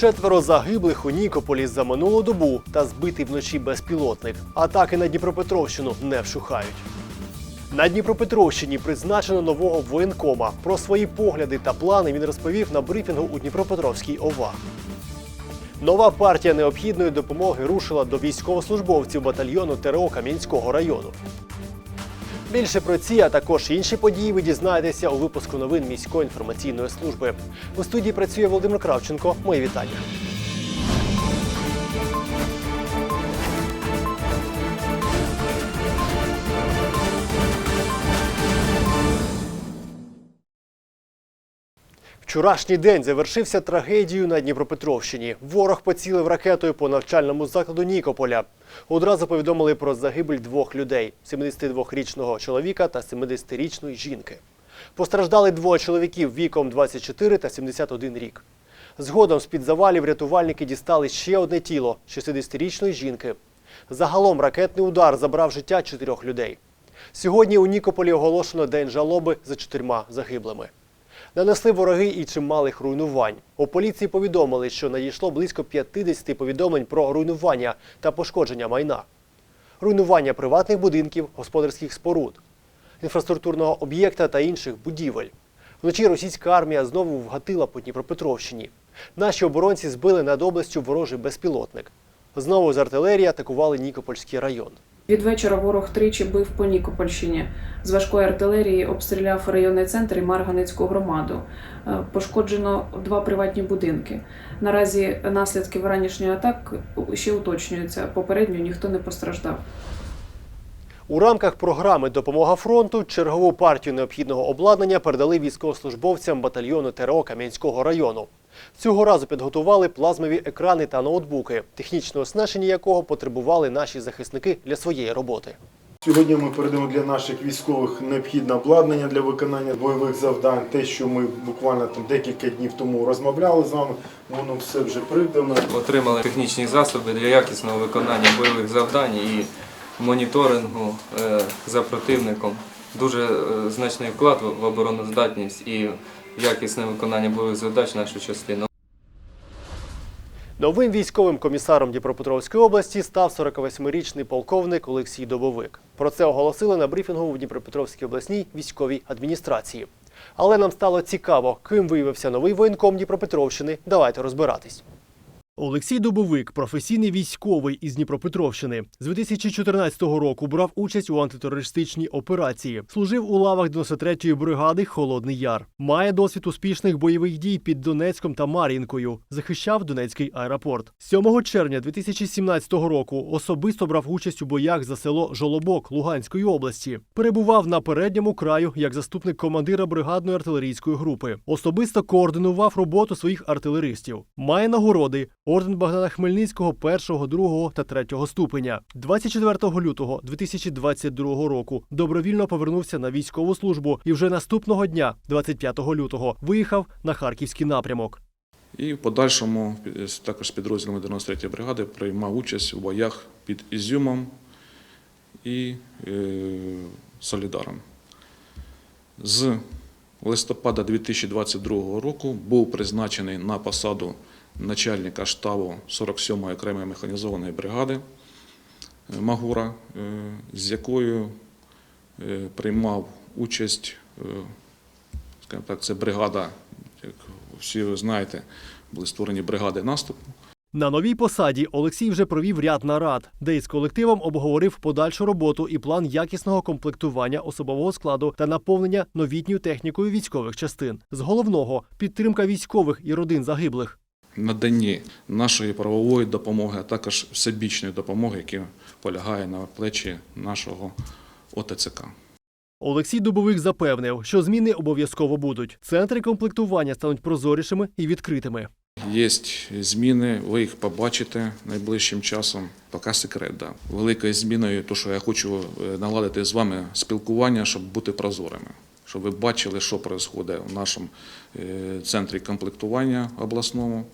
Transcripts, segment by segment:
Четверо загиблих у Нікополі за минулу добу та збитий вночі безпілотник. Атаки на Дніпропетровщину не вщухають. На Дніпропетровщині призначено нового воєнкома. Про свої погляди та плани він розповів на брифінгу у Дніпропетровській ОВА. Нова партія необхідної допомоги рушила до військовослужбовців батальйону ТРО Кам'янського району. Більше про ці, а також інші події ви дізнаєтеся у випуску новин міської інформаційної служби. У студії працює Володимир Кравченко. Мої вітання. Вчорашній день завершився трагедією на Дніпропетровщині. Ворог поцілив ракетою по навчальному закладу Нікополя. Одразу повідомили про загибель двох людей: 72-річного чоловіка та 70-річної жінки. Постраждали двоє чоловіків віком 24 та 71 рік. Згодом з-під завалів рятувальники дістали ще одне тіло 60-річної жінки. Загалом ракетний удар забрав життя чотирьох людей. Сьогодні у Нікополі оголошено день жалоби за чотирма загиблими. Нанесли вороги і чималих руйнувань. У поліції повідомили, що надійшло близько 50 повідомлень про руйнування та пошкодження майна. Руйнування приватних будинків, господарських споруд, інфраструктурного об'єкта та інших будівель. Вночі російська армія знову вгатила по Дніпропетровщині. Наші оборонці збили над областю ворожий безпілотник. Знову з артилерії атакували Нікопольський район. Від вечора ворог тричі бив по Нікопольщині. З важкої артилерії обстріляв районний центр і Марганицьку громаду. Е, Пошкоджено два приватні будинки. Наразі наслідки вранішньої атак ще уточнюються. Попередньо ніхто не постраждав. У рамках програми Допомога фронту чергову партію необхідного обладнання передали військовослужбовцям батальйону ТРО Кам'янського району. Цього разу підготували плазмові екрани та ноутбуки, технічне оснащення якого потребували наші захисники для своєї роботи. Сьогодні ми передаємо для наших військових необхідне обладнання для виконання бойових завдань. Те, що ми буквально там декілька днів тому розмовляли з вами, воно все вже придано. Отримали технічні засоби для якісного виконання бойових завдань і моніторингу е, за противником. Дуже е, значний вклад в обороноздатність і якісне виконання бойових задач нашої частини. Новим військовим комісаром Дніпропетровської області став 48-річний полковник Олексій Добовик. Про це оголосили на брифінгу в Дніпропетровській обласній військовій адміністрації. Але нам стало цікаво, ким виявився новий воєнком Дніпропетровщини. Давайте розбиратись. Олексій Добовик, професійний військовий із Дніпропетровщини, з 2014 року брав участь у антитерористичній операції. Служив у лавах 93-ї бригади Холодний Яр. Має досвід успішних бойових дій під Донецьком та Мар'їнкою. Захищав Донецький аеропорт. 7 червня 2017 року особисто брав участь у боях за село Жолобок Луганської області. Перебував на передньому краю як заступник командира бригадної артилерійської групи. Особисто координував роботу своїх артилеристів. Має нагороди орден Богдана Хмельницького першого, другого та третього ступеня. 24 лютого 2022 року добровільно повернувся на військову службу і вже наступного дня, 25 лютого, виїхав на харківський напрямок. І в подальшому також з підрозділами 93-ї бригади приймав участь у боях під Ізюмом і е, Солідаром. З листопада 2022 року був призначений на посаду начальника штабу 47-ї окремої механізованої бригади е, Магура, е, з якою е, приймав участь, скажімо так, це бригада, як всі ви знаєте, були створені бригади наступу. На новій посаді Олексій вже провів ряд нарад, де із колективом обговорив подальшу роботу і план якісного комплектування особового складу та наповнення новітньою технікою військових частин. З головного підтримка військових і родин загиблих. Наданні нашої правової допомоги, а також всебічної допомоги, яка полягає на плечі нашого ОТЦК. Олексій Дубовик запевнив, що зміни обов'язково будуть. Центри комплектування стануть прозорішими і відкритими. Є зміни, ви їх побачите найближчим часом. Поки секрет. Да. Великою зміною, то що я хочу е, наладити з вами спілкування, щоб бути прозорими. Щоб ви бачили, що відбувається в нашому е, центрі комплектування обласному,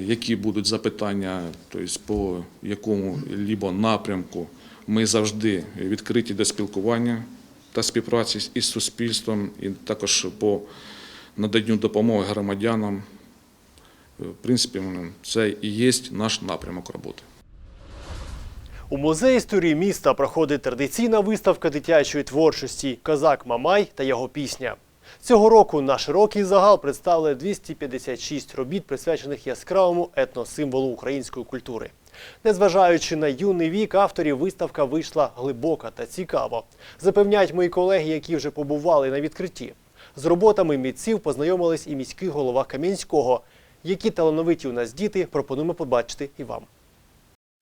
які будуть запитання, тобто по якому либо напрямку. Ми завжди відкриті до спілкування та співпраці із суспільством, і також по наданню допомоги громадянам в принципі, це і є наш напрямок роботи. У музеї історії міста проходить традиційна виставка дитячої творчості Козак Мамай та його пісня. Цього року на широкий загал представили 256 робіт, присвячених яскравому етносимволу української культури. Незважаючи на юний вік авторів, виставка вийшла глибока та цікаво. Запевняють мої колеги, які вже побували на відкритті. З роботами митців познайомились і міський голова Кам'янського. Які талановиті у нас діти, пропонуємо побачити і вам.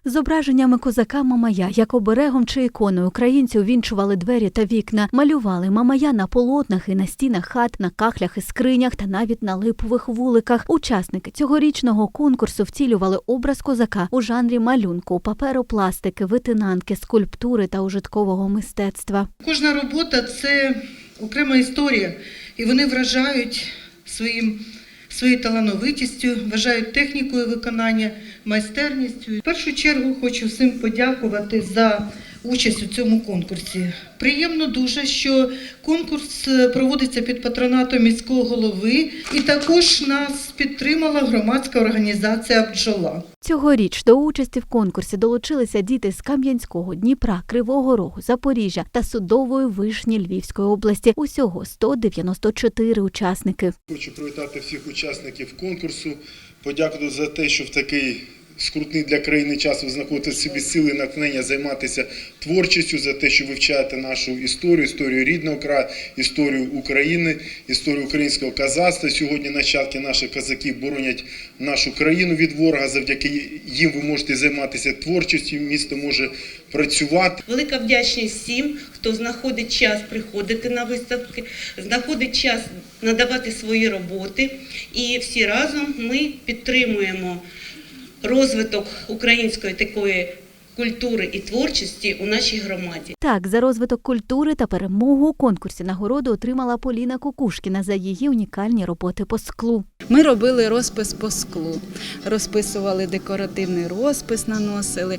Зображеннями козака Мамая, як оберегом чи іконою українці увінчували двері та вікна, малювали Мамая на полотнах і на стінах хат, на кахлях і скринях та навіть на липових вуликах. Учасники цьогорічного конкурсу втілювали образ козака у жанрі малюнку, паперопластики, витинанки, скульптури та ужиткового мистецтва. Кожна робота це окрема історія, і вони вражають своїм, своєю талановитістю, вважають технікою виконання, майстерністю. В першу чергу хочу всім подякувати за участь у цьому конкурсі. Приємно дуже, що конкурс е, проводиться під патронатом міського голови, і також нас підтримала громадська організація Бджола. Цьогоріч до участі в конкурсі долучилися діти з Кам'янського, Дніпра, Кривого Рогу, Запоріжжя та Судової Вишні Львівської області. Усього 194 учасники. Хочу привітати всіх учасників конкурсу, подякувати за те, що в такий скрутний для країни час ви знаходите собі сили натхнення займатися творчістю, за те, що вивчаєте нашу історію, історію рідного краю, історію України, історію українського казацтва. Сьогодні нащадки наших козаків боронять нашу країну від ворога. Завдяки їм ви можете займатися творчістю. Місто може працювати. Велика вдячність всім, хто знаходить час приходити на виставки, знаходить час надавати свої роботи. І всі разом ми підтримуємо розвиток української такої культури і творчості у нашій громаді. Так, за розвиток культури та перемогу у конкурсі нагороду отримала Поліна Кукушкіна за її унікальні роботи по склу. Ми робили розпис по склу, розписували декоративний розпис, наносили,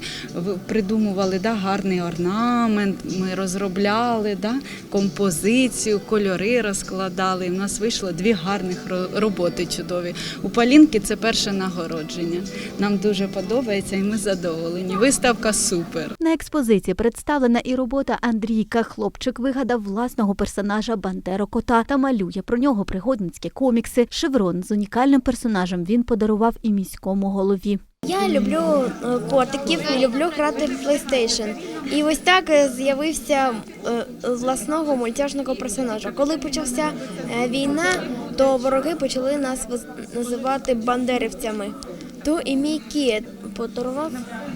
придумували да, гарний орнамент. Ми розробляли да, композицію, кольори розкладали. У нас вийшло дві гарних роботи чудові. У Полінки це перше нагородження. Нам дуже подобається і ми задоволені. Виставка супер. На експозиції представлена і робота Андрійка. Хлопчик вигадав власного персонажа Бандеро Кота та малює про нього пригодницькі комікси. Шеврон з унікальним персонажем він подарував і міському голові. Я люблю е, котиків люблю грати в PlayStation. І ось так е, з'явився е, власного мультяшного персонажа. Коли почався війна, то вороги почали нас називати бандерівцями. То і мій кіт подарував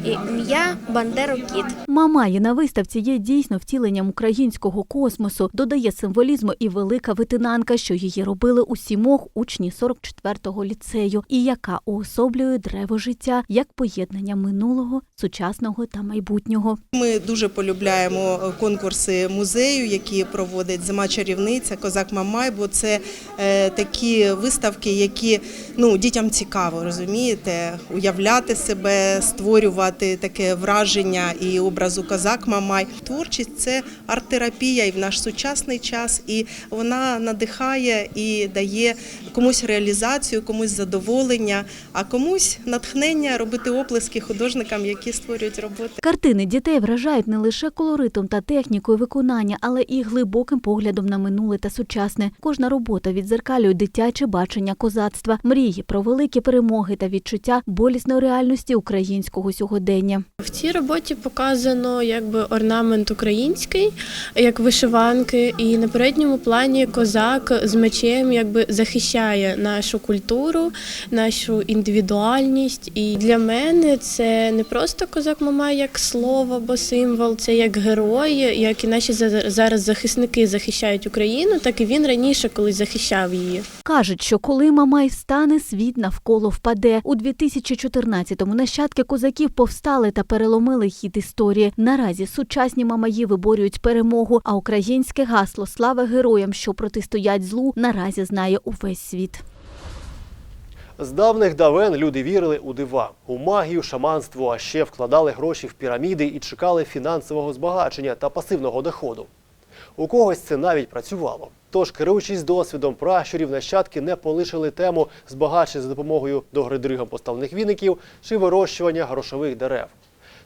ім'я Бандеро Кіт. Мамаї на виставці є дійсно втіленням українського космосу. Додає символізму і велика витинанка, що її робили у сімох учні 44-го ліцею, і яка уособлює древо життя як поєднання минулого, сучасного та майбутнього. Ми дуже полюбляємо конкурси музею, які проводить зима чарівниця, козак Мамай, бо це е, такі виставки, які ну дітям цікаво, розумієте, уявляти себе, створювати таке враження і образу козак Мамай. Творчість це арт-терапія і в наш сучасний час, і вона надихає і дає комусь реалізацію, комусь задоволення, а комусь натхнення робити оплески художникам, які створюють роботи. Картини дітей вражають не лише колоритом та технікою виконання, але і глибоким поглядом на минуле та сучасне. Кожна робота відзеркалює дитяче бачення козацтва, мрії про великі перемоги та відчуття болісної реальності українського сьогодення. В цій роботі показано якби орнамент український, як вишиванки, і на передньому плані козак з мечем якби захищає нашу культуру, нашу індивідуальність. І для мене це не просто козак Мамай як слово або символ, це як герой, як і наші за- зараз захисники захищають Україну, так і він раніше колись захищав її. Кажуть, що коли Мамай встане, світ навколо впаде. У 2014-му нащадки козаків повстали та переломили хід історії. Наразі сучасні мамаї виборюють перемогу, а українське гасло Слава героям, що протистоять злу, наразі знає увесь світ. З давних давен люди вірили у дива, у магію, шаманство, а ще вкладали гроші в піраміди і чекали фінансового збагачення та пасивного доходу. У когось це навіть працювало. Тож, керуючись досвідом пращурів, нащадки не полишили тему збагачення за допомогою до гридригам поставлених віників чи вирощування грошових дерев.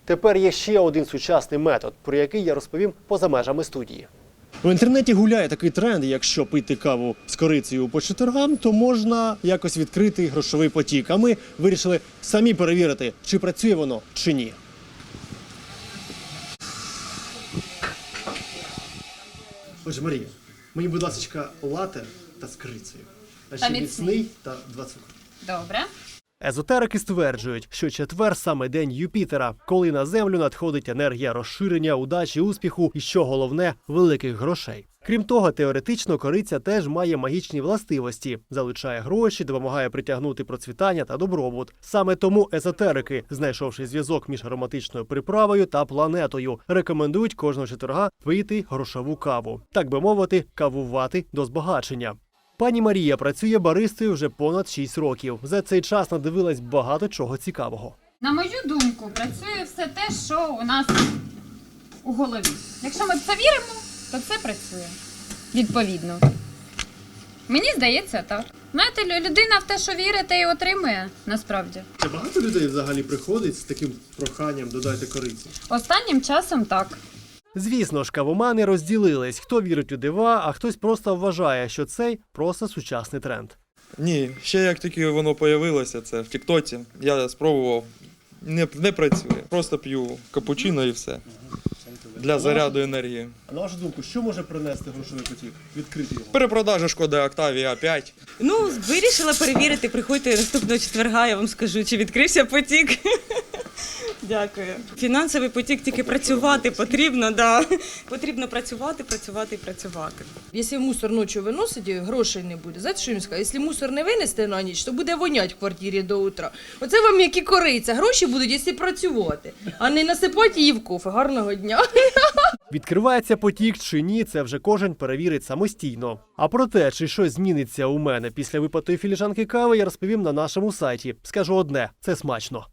Тепер є ще один сучасний метод, про який я розповім поза межами студії. В інтернеті гуляє такий тренд, якщо пити каву з корицею по четвергам, то можна якось відкрити грошовий потік. А ми вирішили самі перевірити, чи працює воно чи ні. Отже, Марія, мені, будь ласка, лате та з корицею. А Та міцний. та два цукри. Добре. Езотерики стверджують, що четвер саме день Юпітера, коли на землю надходить енергія розширення, удачі, успіху і що головне великих грошей. Крім того, теоретично кориця теж має магічні властивості, залучає гроші, допомагає притягнути процвітання та добробут. Саме тому езотерики, знайшовши зв'язок між ароматичною приправою та планетою, рекомендують кожного четверга пити грошову каву, так би мовити, кавувати до збагачення. Пані Марія працює баристою вже понад 6 років. За цей час надивилась багато чого цікавого. На мою думку, працює все те, що у нас у голові. Якщо ми в це віримо, то це працює. Відповідно. Мені здається так. Знаєте, людина в те, що вірить, те і отримує насправді. Це багато людей взагалі приходить з таким проханням додайте кориці. Останнім часом так. Звісно ж, кавомани розділились. Хто вірить у дива, а хтось просто вважає, що цей просто сучасний тренд. Ні, ще як тільки воно появилося, це в Тіктоці, я спробував, не, не працює. Просто п'ю капучино і все. Для заряду енергії. А на вашу думку, що може принести грошовий потік? Відкрити його. Перепродажа шкоди Octavia 5. Ну, вирішила перевірити, приходьте наступного четверга, я вам скажу, чи відкрився потік. Дякую. Фінансовий потік тільки працювати потрібно, да. Потрібно працювати, працювати і працювати. Якщо мусор ночі виносить, грошей не буде. Знаєте, що він сказав? Якщо мусор не винести на ніч, то буде вонять в квартирі до утра. Оце вам які кориця. Гроші будуть, якщо працювати, а не насипати її в кофе. Гарного дня. Відкривається потік чи ні, це вже кожен перевірить самостійно. А про те, чи щось зміниться у мене після випитої філіжанки кави, я розповім на нашому сайті. Скажу одне: це смачно.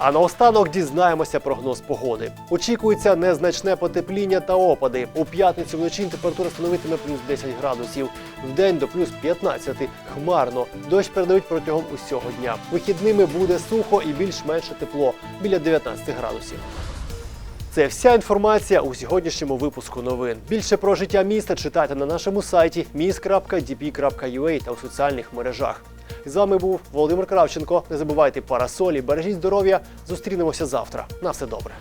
А наостанок дізнаємося прогноз погоди. Очікується незначне потепління та опади. У п'ятницю вночі температура становитиме плюс 10 градусів, вдень до плюс 15. Хмарно. Дощ передають протягом усього дня. Вихідними буде сухо і більш-менше тепло біля 19 градусів. Це вся інформація у сьогоднішньому випуску новин. Більше про життя міста читайте на нашому сайті mis.dp.ua та у соціальних мережах. З вами був Володимир Кравченко. Не забувайте парасолі, бережіть здоров'я. Зустрінемося завтра. На все добре.